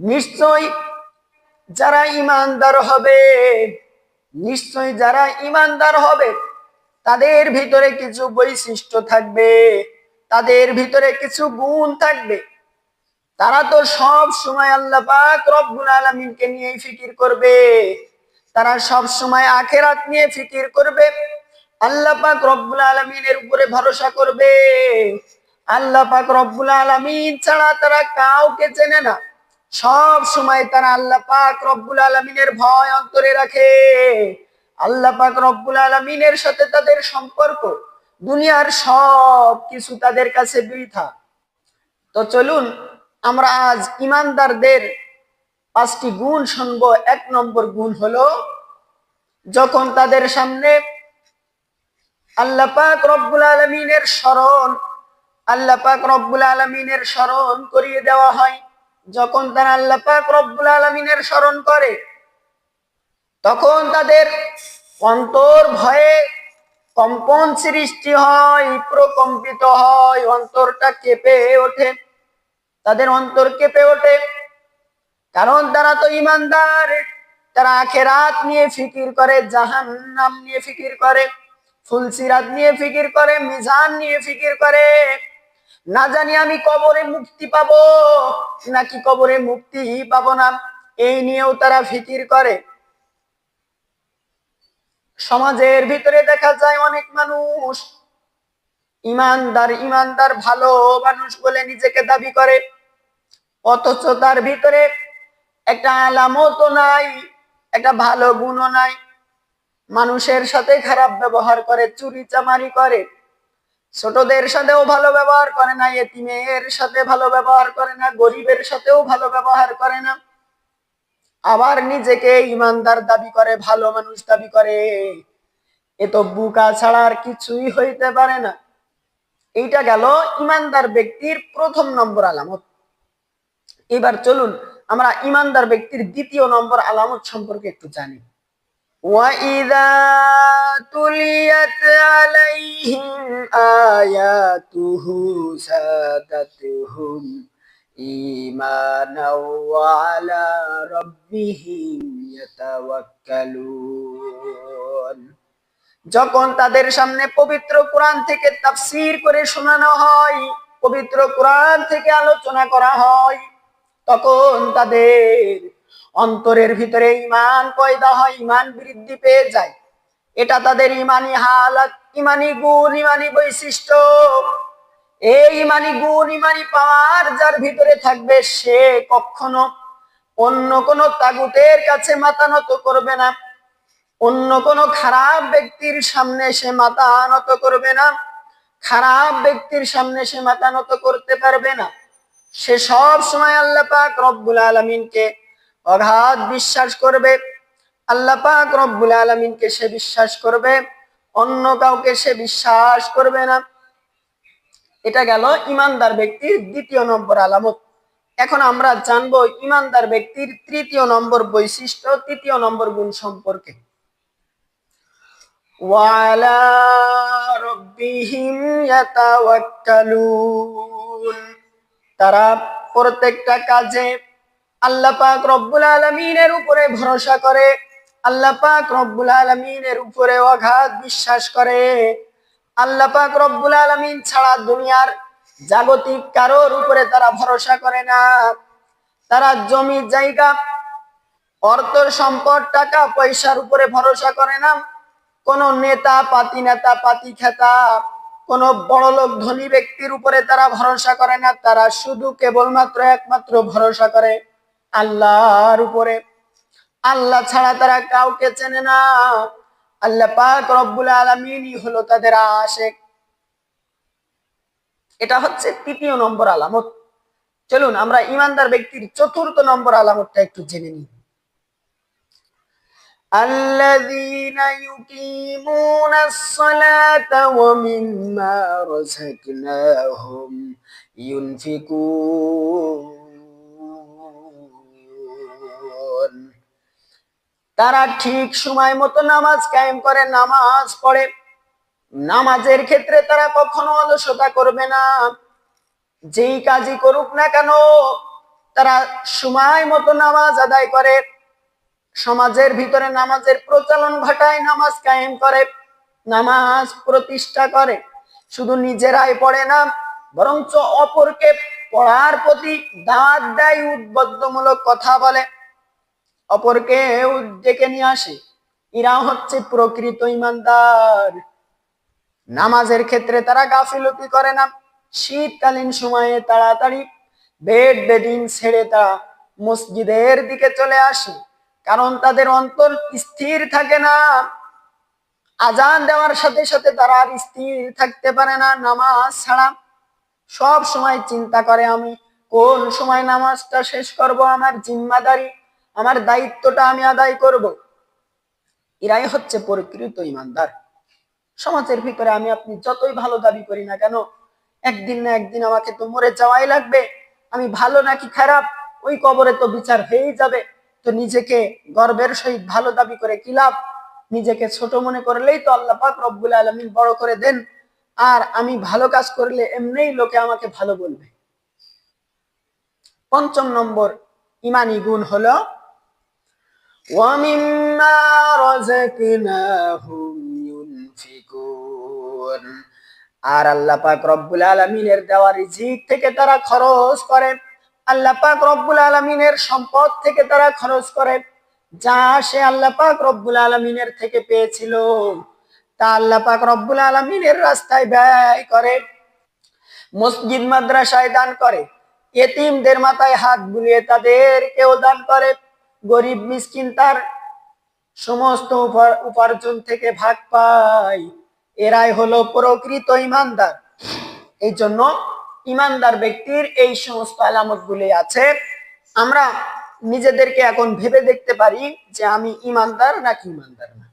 নিশ্চয় যারা ইমানদার হবে, নিশ্চয় যারা ইমানদার হবে, তাদের ভিতরে কিছু বৈশিষ্ট্য থাকবে, তাদের ভিতরে কিছু গুণ থাকবে। তারা তো সব সময় আল্লাহ পাক রব্বুল আলামিনকে নিয়ে ফিকির করবে। তারা সব সময় আখেরাত নিয়ে ফিকির করবে। আল্লাহ পাক রব্বুল আলামিনের উপরে ভরসা করবে। আল্লাহ পাক রব্বুল আলামিন ছাড়া তারা কাউকে চেনে না। সব সময় তারা আল্লাহ পাক রব্বুল আলামিনের ভয় অন্তরে রাখে। আল্লাহ পাক রব্বুল আলামিনের সাথে তাদের সম্পর্ক, দুনিয়ার সব কিছু তাদের কাছে বৃথা। তো চলুন, আমরা আজ ইমানদারদের পাঁচটি গুণ শুনব। এক নম্বর গুণ হলো, যখন তাদের সামনে আল্লাহ পাক রব্বুল আলমিনের স্মরণ, আল্লাহ পাক রব্বুল আলমিনের স্মরণ করিয়ে দেওয়া হয় যখন তারা আল্লাহ পাক রব্বুল আলমিনের স্মরণ করে, তখন তাদের অন্তর ভয়ে কম্পন সৃষ্টি হয়, প্রকম্পিত হয়, অন্তরটা কেঁপে ওঠে। তাদের অন্তর কেঁপে ওঠে। কারণ তারা তো ইমানদার, তারা আখেরাত নিয়ে ফিকির করে জাহান নাম নিয়ে ফিকির করে, ফুলসিরাত নিয়ে ফিকির করে, মিজান নিয়ে ফিকির করে। না জানি আমি কবরে মুক্তি পাব, নাকি কবরে মুক্তি পাবো না, এই নিয়েও তারা ফিকির করে। সমাজের ভিতরে দেখা যায় অনেক মানুষ, ইমানদার ইমানদার, ভালো মানুষ বলে নিজেকে দাবি করে। অথচ তার ভিতরে একটা আলামত নাই, একটা ভালো গুণও নাই। মানুষের সাথে খারাপ ব্যবহার করে চুরি চামারি করে। ছোটদের সাথেও ভালো ব্যবহার করে না, এতিমের সাথে ভালো ব্যবহার করে না, গরিবের সাথেও ভালো ব্যবহার করে না। আবার নিজেকে ইমানদার দাবি করে, ভালো মানুষ দাবি করে। এ তো বুকা ছাড়া আর কিছুই হইতে পারে না। এইটা গেল ইমানদার ব্যক্তির প্রথম নম্বর আলামত। এবার চলুন আমরা ইমানদার ব্যক্তির দ্বিতীয় নম্বর আলামত সম্পর্কে একটু জানি। ওয়াইদা তুলিয়াত আলাইহিম আয়াতুহু সাদাতুহুম ইমানাও আলা রব্বিহিম ইয়াতাওয়াক্কালুন। যখন তাদের সামনে পবিত্র কোরআন থেকে তাফসির করে শোনানো হয়, পবিত্র কোরআন থেকে আলোচনা করা হয়, তখন তাদের অন্তরের ভিতরে ইমান পয়দা হয় ইমান বৃদ্ধি পেয়ে যায়। এটা তাদের ইমানি হালাত, ইমানি গুণ, ইমানি বৈশিষ্ট্য। এই ইমানি গুণ, ইমানি পাওয়ার যার ভিতরে থাকবে সে কখনো অন্য কোন তাগুতের কাছে মাথা নত করবে না। অন্য কোন খারাপ ব্যক্তির সামনে সে মাথা নত করবে না। খারাপ ব্যক্তির সামনে সে মাথা নত করতে পারবে না। সে সব সময় আল্লাহ পাক রব্বুল আলমিনকে অগাধ বিশ্বাস করবে। আল্লাহ পাক রব্বুল আলমিনকে সে বিশ্বাস করবে, অন্য কাউকে সে বিশ্বাস করবে না। এটা গেল ইমানদার ব্যক্তির দ্বিতীয় নম্বর আলামত। এখন আমরা জানব ইমানদার ব্যক্তির তৃতীয় নম্বর বৈশিষ্ট্য, তৃতীয় নম্বর গুণ সম্পর্কে। তারা প্রত্যেকটা কাজে আল্লাহ পাক রব্বুল আলমিনের উপরে ভরসা করে আল্লাহ পাক রব্বুল আলমিনের উপরে অগাধ বিশ্বাস করে। আল্লাহ পাক রব্বুল আলমিন ছাড়া দুনিয়ার জাগতিক কারোর উপরে তারা ভরসা করে না। তারা জমি জায়গা অর্থ সম্পদ, টাকা, পয়সার উপরে ভরসা করে না। কোন নেতা, পাতি নেতা, পাতি খেতা, কোন বড় লোক, ধনী ব্যক্তির উপরে তারা ভরসা করে না। তারা শুধু কেবলমাত্র একমাত্র ভরসা করে আল্লাহর উপরে। আল্লাহ ছাড়া তারা কাউকে চেনে না আল্লাহ পাক রব্বুল আলমিনই হলো তাদের আশেক এটা হচ্ছে তৃতীয় নম্বর আলামত চলুন আমরা ইমানদার ব্যক্তির চতুর্থ নম্বর আলামতটা একটু জেনে নিই الذين يقيمون الصلاة ومما رزقناهم ينفقون তারা ঠিক সময় মতো নামাজ কায়েম করে, নামাজ পড়ে। নামাজের ক্ষেত্রে তারা কখনো অলসতা করবে না। যেই কাজই করুক না কেন, তারা সময় মতো নামাজ আদায় করে। সমাজের ভিতরে নামাজের প্রচলন ঘটায়, নামাজ কায়েম করে, নামাজ প্রতিষ্ঠা করে। শুধু নিজেরাই পড়ে না, বরঞ্চ অপরকে পড়ার প্রতি দাঁত দেয়, উদ্বুদ্ধমূলক কথা বলে। অপরকে ডেকে নিয়ে আসে। এরা হচ্ছে প্রকৃত ইমানদার। নামাজের ক্ষেত্রে তারা গাফিলতি করে না। শীতকালীন সময়ে তাড়াতাড়ি বেড বেডিং ছেড়ে তারা মসজিদের দিকে চলে আসে, কারণ তাদের অন্তর স্থির থাকে না। আজান দেওয়ার সাথে সাথে তারা আর স্থির থাকতে পারে না নামাজ ছাড়া। সব সময় চিন্তা করে, আমি কোন সময় নামাজটা শেষ করব? আমার জিম্মাদারি আমার দায়িত্বটা আমি আদায় করব। এরাই হচ্ছে প্রকৃত ইমানদার। সমাজের ভিতরে আমি আপনি যতই ভালো দাবি করি না কেন, একদিন না একদিন আমাকে তো মরে যাওয়াই লাগবে। আমি ভালো নাকি খারাপ, ওই কবরে তো বিচার হয়েই যাবে। তো নিজেকে গর্বের সহিত ভালো দাবি করে কি লাভ? নিজেকে ছোট মনে করলেই তো আল্লাহ পাক রব্বুল আলমিন বড় করে দেন। আর আমি ভালো কাজ করলে এমনিই লোকে আমাকে ভালো বলবে। পঞ্চম নম্বর, ইমানি গুণ হলো ومما رزقناهم ينفقون. আর আল্লাহ পাক রব্বুল আলমিনের দেওয়া রিজিক থেকে তারা খরচ করে। আল্লাহ পাক রব্বুল আলামিনের সম্পদ থেকে তারা খরচ করে। যা সে আল্লাহ পাক রব্বুল আলামিনের থেকে পেয়েছিল, তা আল্লাহ পাক রব্বুল আলামিনের রাস্তায় ব্যয় করে, মসজিদ মাদ্রাসায় দান করে, এতিমদের মাথায় হাত বুলিয়ে তাদেরকেও দান করে। গরিব মিসকিন তার সমস্ত উপার্জন থেকে ভাগ পায়। এরাই হলো প্রকৃত ইমানদার। এই জন্য ইমানদার ব্যক্তির এই সমস্ত আলামত গুলি আছে। আমরা নিজেদেরকে এখন ভেবে দেখতে পারি যে আমি ইমানদার নাকি ইমানদার না।